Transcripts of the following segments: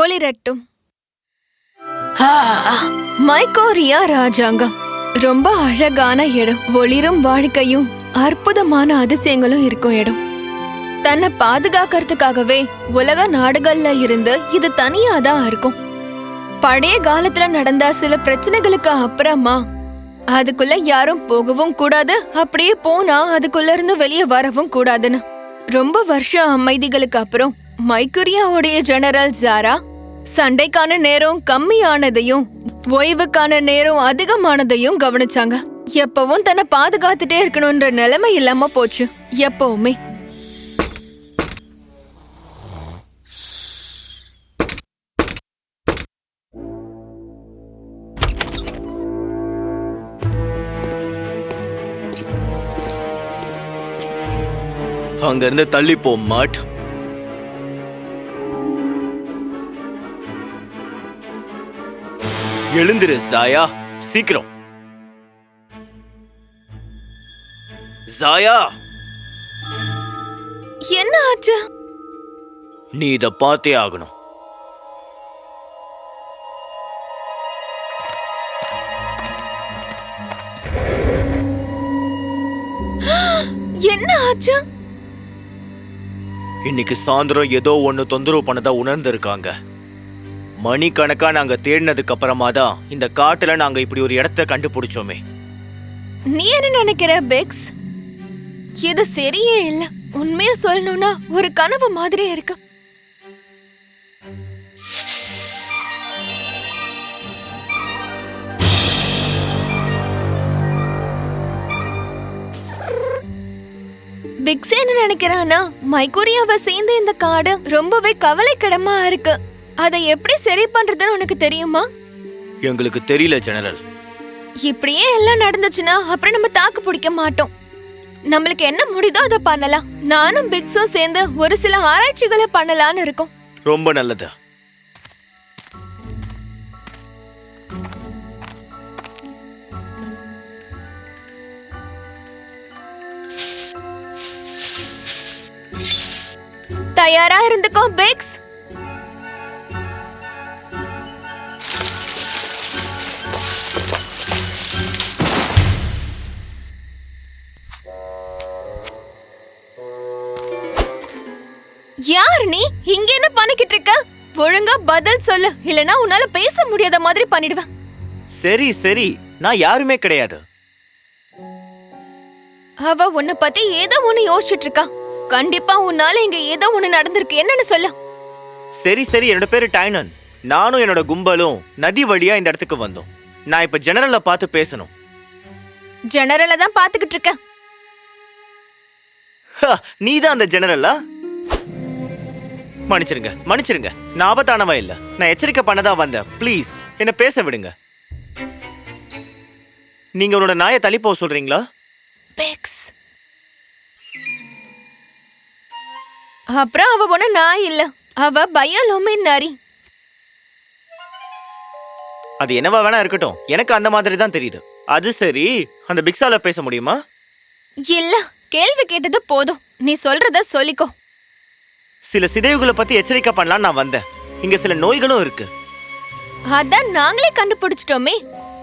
ஒளிரட்டும். மைக்கோரியா ராஜாங்கம். ரொம்ப அழகான இடம். ஒளிரும் வாழ்க்கையும் அற்புதமான அதிசயங்களும் இருக்கும் இடம். தன்னை பாதுகாக்கிறதுக்காகவே உலக நாடுகள்ல இருந்து இது தனியா தான் இருக்கும். பழைய காலத்துல நடந்த சில பிரச்சனைகளுக்கு அப்புறமா அதுக்குள்ள யாரும் போகவும் கூடாது. அப்படியே போனா அதுக்குள்ள இருந்து வெளியே வரவும் கூடாதுன்னு. ரொம்ப வருஷம் அமைதிகளுக்கு அப்புறம் மைக்குரியாவுடைய ஜெனரல் ஜாரா சண்டைக்கான நேரம் கம்மியானதையும் ஓய்வுக்கான நேரம் அதிகமானதையும் கவனிச்சாங்க. எப்பவும் தன்னை பாதுகாத்துட்டே இருக்கணும்ன்ற நிலைமை இல்லாம போச்சு எப்பவுமே. அங்கிருந்து தள்ளி போ மாட். எழுந்திரு சாயா. சீக்கிரம். சாயா. என்ன ஆச்சு? நீ இத பார்த்தே ஆகணும். என்ன ஆச்சு? இன்னைக்கு சாயந்தரம் ஏதோ ஒன்னு தொந்தரவு பண்ணதா உணர்ந்திருக்காங்க. மணிக்கணக்கா நாங்க தேடினதுக்கு அப்புறமா தான் இந்த காட்டுல நாங்க இப்படி ஒரு இடத்த கண்டுபிடிச்சோமே. நீ என்ன நினைக்கிற பெக்ஸ்? இது சரியே இல்ல. உண்மையா சொல்லணும்னா ஒரு கனவு மாதிரி இருக்கு. பிக்ஸ் என்ன நினைக்கிறானா மைக்கோரியாவை சேர்ந்த இந்த காடு ரொம்பவே கவலைக்கிடமா இருக்கு. அதை எப்படி சரி பண்றதுன்னு உனக்கு தெரியுமா? எங்களுக்கு தெரியல ஜெனரல். இப்படியே எல்லாம் நடந்துச்சுன்னா அப்புறம் நம்ம தாக்கு பிடிக்க மாட்டோம். நம்மளுக்கு என்ன முடியுதோ அதை பண்ணலாம். நானும் பிக்ஸும் சேர்ந்து ஒரு சில ஆராய்ச்சிகளை பண்ணலாம்னு இருக்கோம். ரொம்ப நல்லது. தயாரா இருந்துக்கோ பிக்ஸ். யார் நீ இங்க என்ன பண்ணிக்கிட்டு இருக்க? ஒழுங்கா பதில் சொல்லு. இல்லனா உன்னால பேச முடியாத மாதிரி பண்ணிடுவேன். சரி சரி. நான் யாருமே கிடையாது. அவ உன்னை பத்தி ஏதோ ஒண்ணு யோசிச்சுட்டு இருக்கா. கண்டிப்பா உன்னால இங்க ஏதோ ஒண்ணு நடந்திருக்கு. என்னன்னு சொல்லு. சரி சரி. என்னோட பேரு டைனன். நானும் என்னோட கும்பலும் நதி வழியா இந்த இடத்துக்கு வந்தோம். நான் இப்ப ஜெனரலை பார்த்து பேசணும். ஜெனரல தான் பாத்துக்கிட்டு இருக்கேன் நீ தான் அந்த ஜெனரலா மன்னிச்சிருங்க மன்னிச்சிருங்க. நான் ஆபத்தானவா இல்ல? நான் எச்சரிக்கை பண்ணதா வந்தேன். ப்ளீஸ் என்ன பேச விடுங்க. நீங்க உன்னோட நாயை தள்ளி போக சொல்றீங்களா? பெக்ஸ் அப்புறம் அவ ஒண்ணு நான் இல்ல. அவ பயோலோமின் நரி அது என்னவா வேணா இருக்கட்டும். எனக்கு அந்த மாதிரி தான் தெரியுது. அது சரி. அந்த பிக்ஸால பேச முடியுமா? இல்ல கேள்வி கேட்டது போதும். நீ சொல்றத சொல்லிக்கோ. சில சிதைவுகளை பத்தி எச்சரிக்கை பண்ணலாம் நான் வந்தேன். இங்க சில நோய்களும் இருக்கு. அதான் நாங்களே கண்டுபிடிச்சிட்டோமே.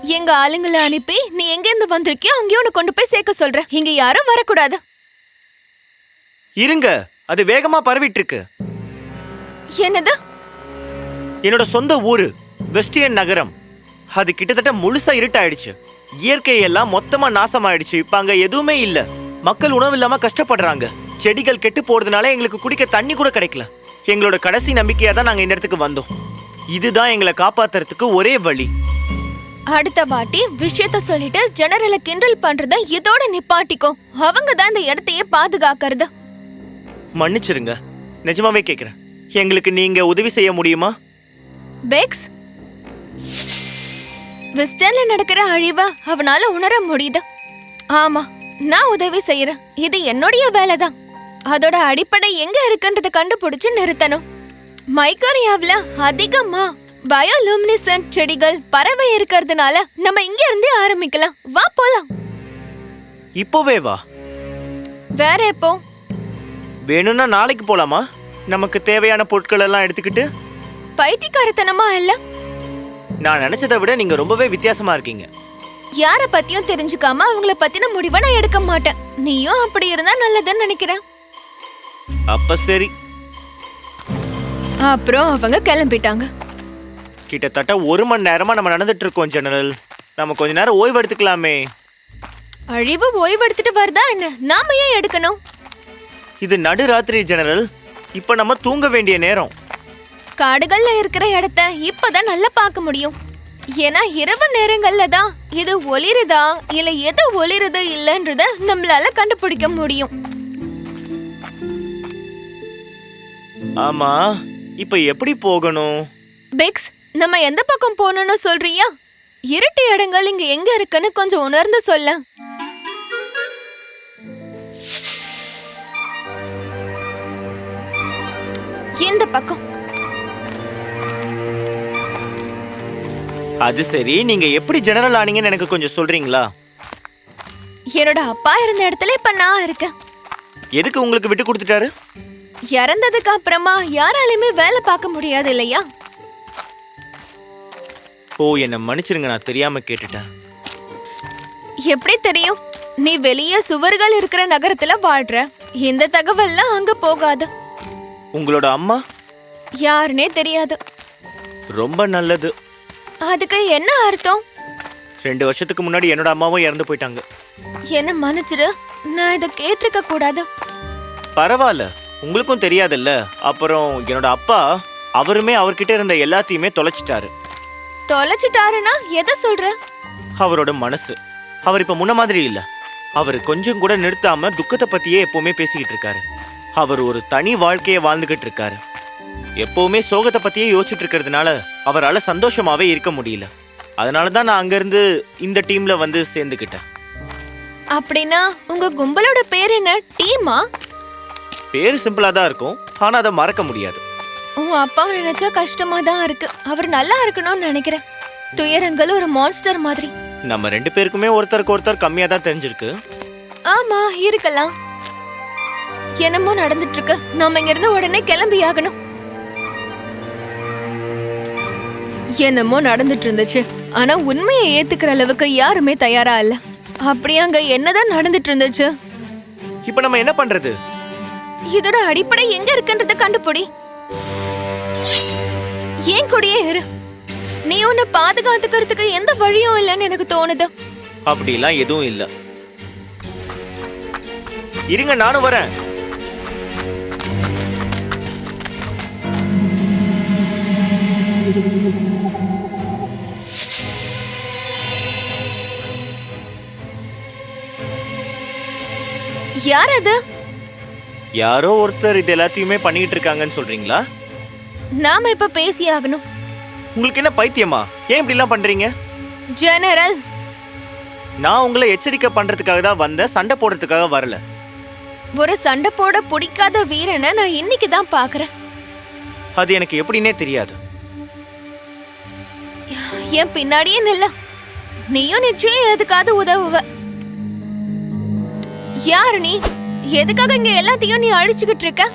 எங்க ஆளுங்களை அனுப்பி நீ எங்க இருந்து வந்திருக்கியோ அங்கேயே உன்னை கொண்டு போய் சேர்க்க சொல்றேன். இங்க யாரும் வரக்கூடாது. இருங்க. அது வேகமா பரவிட்டு இருக்கு என்னது? என்னோட சொந்த ஊரு வெஸ்டியன் நகரம். அது கிட்டத்தட்ட முழுசா இருட்டாயிடுச்சு. இயற்கை எல்லாம் மொத்தமா நாசமாயிடுச்சு. இப்ப அங்க எதுவுமே இல்ல. மக்கள் உணவு இல்லாம கஷ்டப்படுறாங்க. செடிகள் கெட்டு போறதுனால எங்களுக்கு குடிக்க தண்ணி கூட கிடைக்கல. எங்களோட கடைசி நம்பிக்கையா தான் நாங்க இந்த இடத்துக்கு வந்தோம். இதுதான் எங்களை காப்பாத்துறதுக்கு ஒரே வழி. அடுத்த வாட்டி விஷயத்த சொல்லிட்டு ஜெனரல கிண்டல் பண்றத இதோட நிப்பாட்டிக்கோ அவங்க தான் இந்த இடத்தையே பாதுகாக்கிறது. மன்னிச்சிருங்க. நிஜமாவே கேக்குறேன். எங்களுக்கு நீங்க உதவி செய்ய முடியுமா? பெக்ஸ். வெஸ்டர்ன்ல நடக்கிற அழிவை அவனால உணர முடியுது. ஆமா நான் உதவி செய்யறேன். இது என்னுடைய வேலைதான். அதோட அடிப்படை எங்க இருக்குன்றத கண்டுபிடிச்சு நிறுத்தணும். மைக்கோரியாவுல அதிகமா பயோலூமினிசன்ட் செடிகள் பறவை இருக்கிறதுனால நம்ம இங்க இருந்தே ஆரம்பிக்கலாம். வா போலாம். இப்போவே வா. வேற எப்போ? வேணும்னா நாளைக்கு போலாமா? நமக்கு தேவையான பொருட்கள் எல்லாம் எடுத்துக்கிட்டு? பைத்தியக்காரத்தனமா இல்ல? நான் நினைச்சதை விட நீங்க ரொம்பவே வித்தியாசமா இருக்கீங்க. யார பத்தியும் தெரிஞ்சுக்காம அவங்கள பத்தின முடிவை நான் எடுக்க மாட்டேன். நீயும் அப்படி இருந்தா நல்லதுன்னு நினைக்கிறேன். அப்ப சரி. அப்புறம் அவங்க கிளம்பிட்டாங்க. கிட்டத்தட்ட ஒரு மணி நேரமா நம்ம நடந்துட்டு இருக்கோம் ஜெனரல். நம்ம கொஞ்ச நேரம் ஓய்வு எடுத்துக்கலாமே. அழிவு ஓய்வெடுத்துட்டு வருதா என்ன? நாம ஏன் எடுக்கணும்? இது நடுராத்திரி ஜெனரல். இப்ப நம்ம தூங்க வேண்டிய நேரம். காடுகள்ல இருக்கிற இடத்த இப்பதான் நல்லா பார்க்க முடியும். ஏன்னா இரவு நேரங்கள்ல தான் இது ஒளிருதா? இல்ல எது ஒளிருது இல்லன்றத நம்மளால கண்டுபிடிக்க முடியும். ஆமா இப்ப எப்படி போகணும்? பிக்ஸ் நம்ம எந்த பக்கம் போகணும்னு சொல்றியா? இருட்டு இடங்கள் இங்க எங்க இருக்குன்னு கொஞ்சம் உணர்ந்து சொல்ல. இந்த பக்கம்? அது சரி நீங்க எப்படி ஜெனரல் ஆனீங்கன்னு எனக்கு கொஞ்சம் சொல்றீங்களா? என்னோட அப்பா இருந்த இடத்துல இப்ப நான் இருக்கேன். எதுக்கு உங்களுக்கு விட்டு கொடுத்துட்டாரு? இறந்ததுக்கு அப்புறமா யாராலையுமே வேலை பார்க்க முடியாது இல்லையா? ஓ என்ன மன்னிச்சிருங்க நான் தெரியாம கேட்டுட்டேன். எப்படி தெரியும்? நீ வெளியே சுவர்கள் இருக்கிற நகரத்துல வாழ்ற. இந்த தகவல்லாம் அங்க போகாது. உங்களோட அம்மா? யாருனே தெரியாது. ரொம்ப நல்லது. அதுக்கு என்ன அர்த்தம்? ரெண்டு வருஷத்துக்கு முன்னாடி என்னோட அம்மாவும் இறந்து போயிட்டாங்க. என்ன மன்னிச்சிடு நான் இதை கேட்டிருக்க கூடாது. பரவாயில்ல. உங்களுக்கும் தெரியாதுல்ல? அப்புறம் என்னோட அப்பா அவருமே அவர்கிட்ட இருந்த எல்லாத்தையுமே தொலைச்சிட்டாரு. தொலைச்சிட்டாருன்னா எதை சொல்ற? அவரோட மனசு. அவர் இப்ப முன்ன மாதிரி இல்ல. அவர் கொஞ்சம் கூட நிறுத்தாம துக்கத்தை பத்தியே எப்பவுமே பேசிக்கிட்டு இருக்காரு. அவர் ஒரு தனி வாழ்க்கைய வாழ்ந்துகிட்டு இருக்காரு. எப்பவுமே சோகத்தை பத்தியே யோசிச்சுட்டு இருக்கிறதுனால அவரால சந்தோஷமாவே இருக்க முடியல. அதனால தான் நான் அங்கிருந்து இந்த டீம்ல வந்து சேர்ந்துக்கிட்டேன் அப்படின்னா உங்க கும்பலோட பேர் என்ன? டீமா? பேரு சிம்பிளா தான் இருக்கும். ஆனா அதை மறக்க முடியாது. உன் அப்பா நினைச்சா கஷ்டமா தான் இருக்கு. அவர் நல்லா இருக்கணும்னு நினைக்கிறேன். துயரங்கள் ஒரு மான்ஸ்டர் மாதிரி. நம்ம ரெண்டு பேருக்குமே ஒருத்தருக்கு ஒருத்தர் கம்மியா தான் தெரிஞ்சிருக்கு. ஆமா இருக்கலாம். என்னமோ நடந்துட்டு இருக்கு நாம இங்க இருந்து உடனே கிளம்பி ஆகணும் என்னமோ நடந்துட்டு இருந்துச்சு ஆனா உண்மையை ஏத்துக்கிற அளவுக்கு யாருமே தயாரா இல்ல. அப்படி அங்க என்னதான் நடந்துட்டு இருந்துச்சு இப்ப நம்ம என்ன பண்றது? இதோட அடிப்படை எங்க இருக்குன்றத கண்டுபிடி. ஏன் கூடயே இரு நீ உன்னை பாதுகாத்துக்கிறதுக்கு எந்த வழியும் இல்லைன்னு எனக்கு தோணுது. அப்படிலாம் எதுவும் இல்ல. இருங்க நானும் வரேன். யார் அது? யாரோ ஒருத்தர் இது எல்லாத்தையுமே பண்ணிட்டு இருக்காங்கன்னு சொல்றீங்களா? நாம இப்ப பேசி ஆகணும். உங்களுக்கு என்ன பைத்தியமா? ஏன் இப்படிலாம் பண்றீங்க? ஜெனரல் நான் உங்களை எச்சரிக்கை பண்றதுக்காக தான் வந்தேன் சண்டை போடுறதுக்காக வரல. ஒரு சண்டை போட பிடிக்காத வீரனை நான் இன்னைக்கு தான் பாக்குறேன் அது எனக்கு எப்படின்னே தெரியாது. என் பின்னாடியே நில்ல. நீயும் நிச்சயம் எதுக்காவது உதவுவ. யாரு நீ? எதுக்காக இங்க எல்லாத்தையும் நீ அழிச்சுக்கிட்டு இருக்க?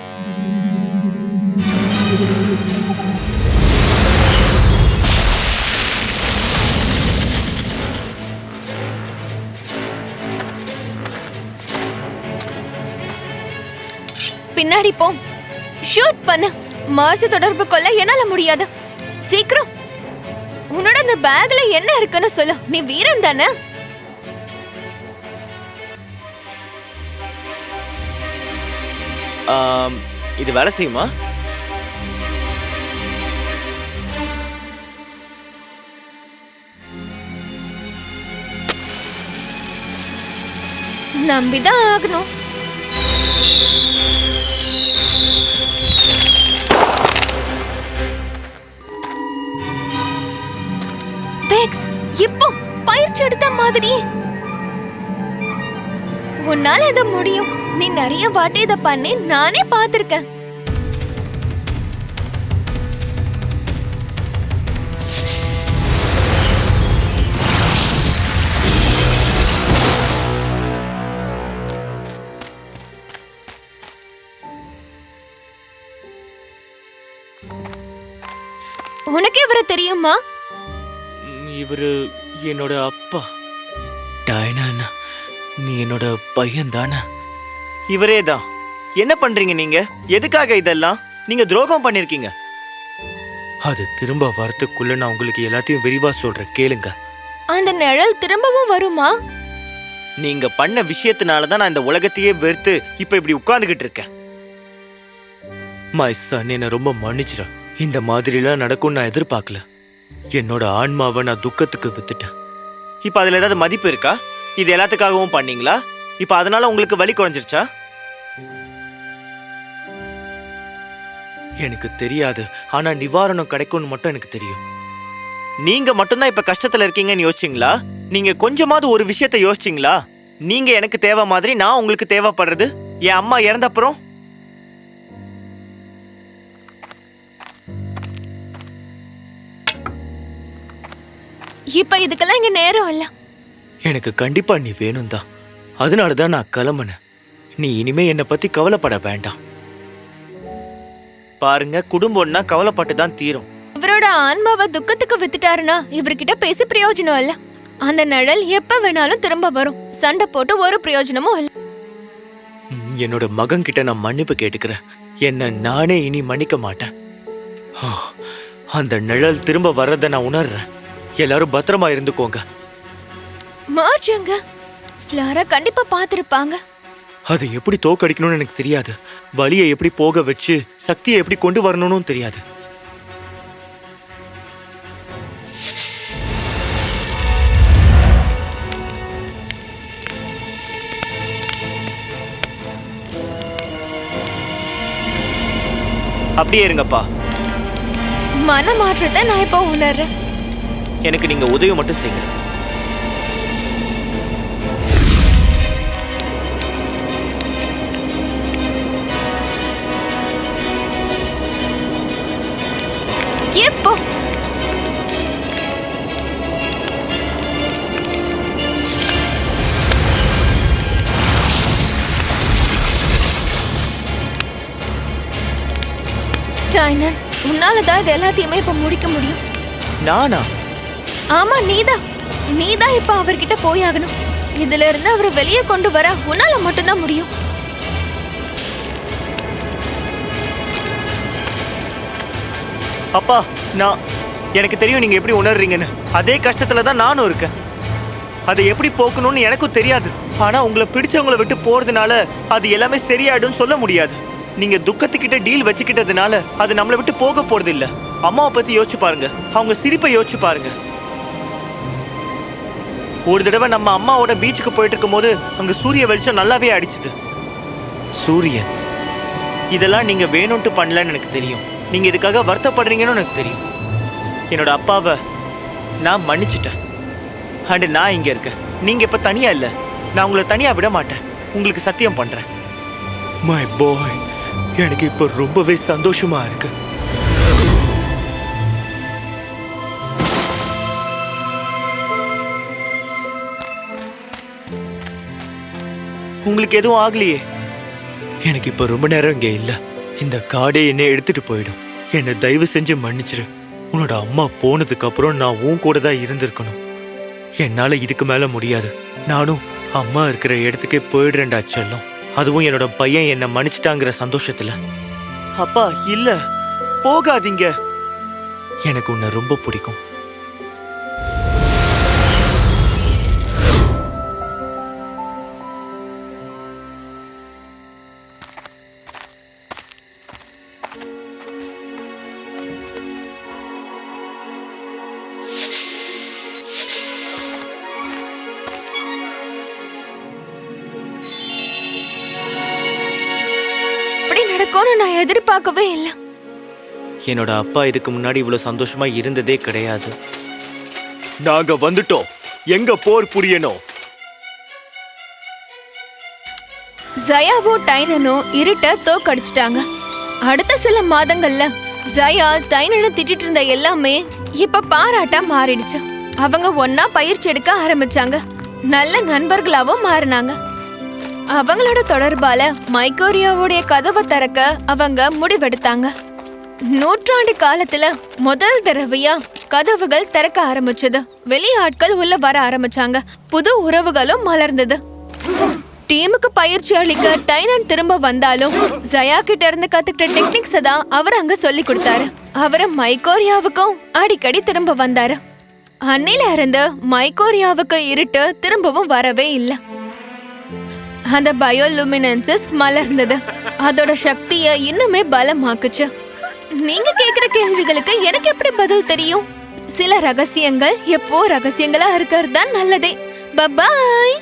பின்னாடி போ. ஷூட் பண்ணு. மாசு தொடர்பு கொள்ள என்னால முடியாது. சீக்கிரம். உன்னோட அந்த பேக்ல என்ன இருக்குன்னு சொல்லு. நீ வீரன் தானே? இது வேலை செய்யுமா? நம்பிதான் ஆகணும். பேக்ஸ் இப்போ பயிற்சி எடுத்த மாதிரி. உன்னால இத முடியும்? நீ நிறைய வாட்டி இத பண்ணி நானே பார்த்திருக்கேன். உனக்கு இவரை தெரியுமா? இவரு என்னோட அப்பா. டைனா நீ என்னோட பையன் தானே இவரே தான் என்ன பண்றீங்க நீங்க? எதுக்காக இதெல்லாம்? நீங்க துரோகம் பண்ணிருக்கீங்க. அது திரும்ப வரத்துக்குள்ள நான் உங்களுக்கு எல்லாத்தையும் விரிவா சொல்றேன். கேளுங்க. அந்த நிழல் திரும்பவும் வருமா? நீங்க பண்ண விஷயத்தினால தான் நான் இந்த உலகத்தையே வெறுத்து இப்ப இப்படி உட்கார்ந்துகிட்டு இருக்கேன். மை சன் என்ன ரொம்ப மன்னிச்சிட இந்த மாதிரிலாம் நடக்கும்னு நான் எதிர்பார்க்கல. என்னோட ஆன்மாவை நான் துக்கத்துக்கு வித்துட்டேன். இப்ப அதுல ஏதாவது மதிப்பு இருக்கா? இது எல்லாத்துக்காகவும் பண்ணீங்களா? இப்ப அதனால உங்களுக்கு வலி குறைஞ்சிருச்சா? எனக்கு தெரியாது. ஆனா நிவாரணம் கிடைக்கும்னு மட்டும் எனக்கு தெரியும். நீங்க மட்டும்தான் இப்ப கஷ்டத்துல இருக்கீங்கன்னு யோசிச்சீங்களா? நீங்க கொஞ்சமாவது ஒரு விஷயத்த யோசிச்சீங்களா? நீங்க எனக்கு தேவை மாதிரி நான் உங்களுக்கு தேவைப்படுறது? என் அம்மா இறந்தப்புறம்? இப்ப இதுக்கெல்லாம் இங்க நேரம் இல்ல. எனக்கு கண்டிப்பா நீ வேணும் தான் அதனால தான் நான் கிளம்புனேன். நீ இனிமே என்னை பத்தி கவலைப்பட வேண்டாம். பாருங்க குடும்பம்னா கவலைப்பட்டு தான் தீரும். இவரோட ஆன்மாவை துக்கத்துக்கு வித்துட்டாருன்னா இவர்கிட்ட பேசி பிரயோஜனம் இல்ல. அந்த நிழல் எப்ப வேணாலும் திரும்ப வரும். சண்டை போட்டு ஒரு பிரயோஜனமும் இல்ல. என்னோட மகன் கிட்ட நான் மன்னிப்பு கேட்டுக்கிறேன். என்ன நானே இனி மன்னிக்க மாட்டேன். அந்த நிழல் திரும்ப வர்றதை நான் உணர்றேன். எல்லாரும் பத்திரமா இருந்துக்கோங்க. மார்ஜ் எங்க ஃபிளாரா கண்டிப்பா பாத்திருப்பாங்க அதை எப்படி தோக்கடிக்கணும்னு எனக்கு தெரியாது. வலியை எப்படி போக வச்சு சக்தியை எப்படி கொண்டு வரணும்னு தெரியாது. அப்படியே இருங்கப்பா. மன மாற்றத்தை நான் இப்போ உணர்றேன். எனக்கு நீங்க உதவி மட்டும் செய்யுங்க. டைனன் உன்னால தான் இது எல்லாத்தையுமே இப்ப முடிக்க முடியும். நானா? ஆமா நீதான் நீதான் இப்ப அவர்கிட்ட போயாகணும். இதுல இருந்து அவரை வெளியே கொண்டு வர உன்னால மட்டும்தான் முடியும். அப்பா நான் எனக்கு தெரியும் நீங்க எப்படி உணர்றீங்கன்னு. அதே கஷ்டத்துல தான் நானும் இருக்கேன். அதை எப்படி போக்கணும்னு எனக்கும் தெரியாது. ஆனா உங்களை பிடிச்சவங்கள விட்டு போறதுனால அது எல்லாமே சரியாயிடும் சொல்ல முடியாது. நீங்க துக்கத்துக்கிட்ட டீல் வச்சுக்கிட்டதுனால அது நம்மளை விட்டு போக போறது இல்ல அம்மாவை பத்தி யோசிச்சு பாருங்க. அவங்க சிரிப்பை யோசிச்சு பாருங்க. ஒரு தடவை நம்ம அம்மாவோட பீச்சுக்கு போயிட்டு இருக்கும்போது அங்க சூரிய வெளிச்சம் நல்லாவே அடிச்சுது. சூரியன். இதெல்லாம் நீங்க வேணும்ட்டு பண்ணலன்னு எனக்கு தெரியும். நீங்க இதுக்காக வருத்தப்படுறீங்கன்னு எனக்கு தெரியும். என்னோட அப்பாவை நான் மன்னிச்சிட்டேன். அண்ட் நான் இங்க இருக்கேன். நீங்க இப்ப தனியா இல்ல. நான் உங்களை தனியா விட மாட்டேன். உங்களுக்கு சத்தியம் பண்றேன். மை பாய் எனக்கு இப்ப ரொம்பவே சந்தோஷமா இருக்கு. உங்களுக்கு எதுவும் ஆகலையே? எனக்கு இப்ப ரொம்ப நேரம் இங்க இல்ல. இந்த காடே என்னை எடுத்துட்டு போயிடும். என்னை தயவு செஞ்சு மன்னிச்சிரு. உன்னோட அம்மா போனதுக்கு அப்புறம் நான் உன் கூட தான் இருந்திருக்கணும். என்னால இதுக்கு மேல முடியாது. நானும் அம்மா இருக்கிற இடத்துக்கே போயிடுறேன்டா செல்லம். அதுவும் என்னோட பையன் என்னை மன்னிச்சிட்டாங்கிற சந்தோஷத்துல. அப்பா இல்ல. போகாதீங்க. எனக்கு உன்னை ரொம்ப பிடிக்கும். இப்படி நடக்கும்னு நான் எதிர்பார்க்கவே இல்லை. என்னோட அப்பா இதுக்கு முன்னாடி இவ்வளவு சந்தோஷமா இருந்ததே கிடையாது. நாங்க வந்துட்டோம். எங்க போர் புரியணும்? ஜயாவும் டைனனும் இருட்ட தோக்கடிச்சிட்டாங்க அடுத்த சில மாதங்கள்ல ஜயா டைனனை திட்டிட்டு இருந்த எல்லாமே இப்ப பாராட்டா மாறிடுச்சு. அவங்க ஒன்னா பயிற்சி எடுக்க ஆரம்பிச்சாங்க. நல்ல நண்பர்களாவும் மாறினாங்க. அவங்களோட தொடர்பால மைக்கோரியாவுடைய கதவை திறக்க அவங்க முடிவெடுத்தாங்க. நூற்றாண்டு காலத்துல முதல் தடவையா கதவுகள் திறக்க ஆரம்பிச்சது. வெளியாட்கள் உள்ள வர ஆரம்பிச்சாங்க. புது உறவுகளும் மலர்ந்தது. டீமுக்கு பயிற்சி அளிக்க டைனன் திரும்ப வந்தாலும் ஜயா கிட்ட இருந்து கத்துக்கிட்ட டெக்னிக்ஸ் தான் அவர் அங்க சொல்லி கொடுத்தாரு. அவரு மைக்கோரியாவுக்கும் அடிக்கடி திரும்ப வந்தாரு. அன்னையில இருந்து மைக்கோரியாவுக்கு இருட்டு திரும்பவும் வரவே இல்லை. அந்த பயோலுமினன்சஸ் மலர்ந்தது. அதோட சக்திய இன்னுமே பலமாக்குச்சு. நீங்க கேக்குற கேள்விகளுக்கு எனக்கு எப்படி பதில் தெரியும்? சில ரகசியங்கள் எப்போ ரகசியங்களா இருக்கிறது தான் நல்லதே. பபாய்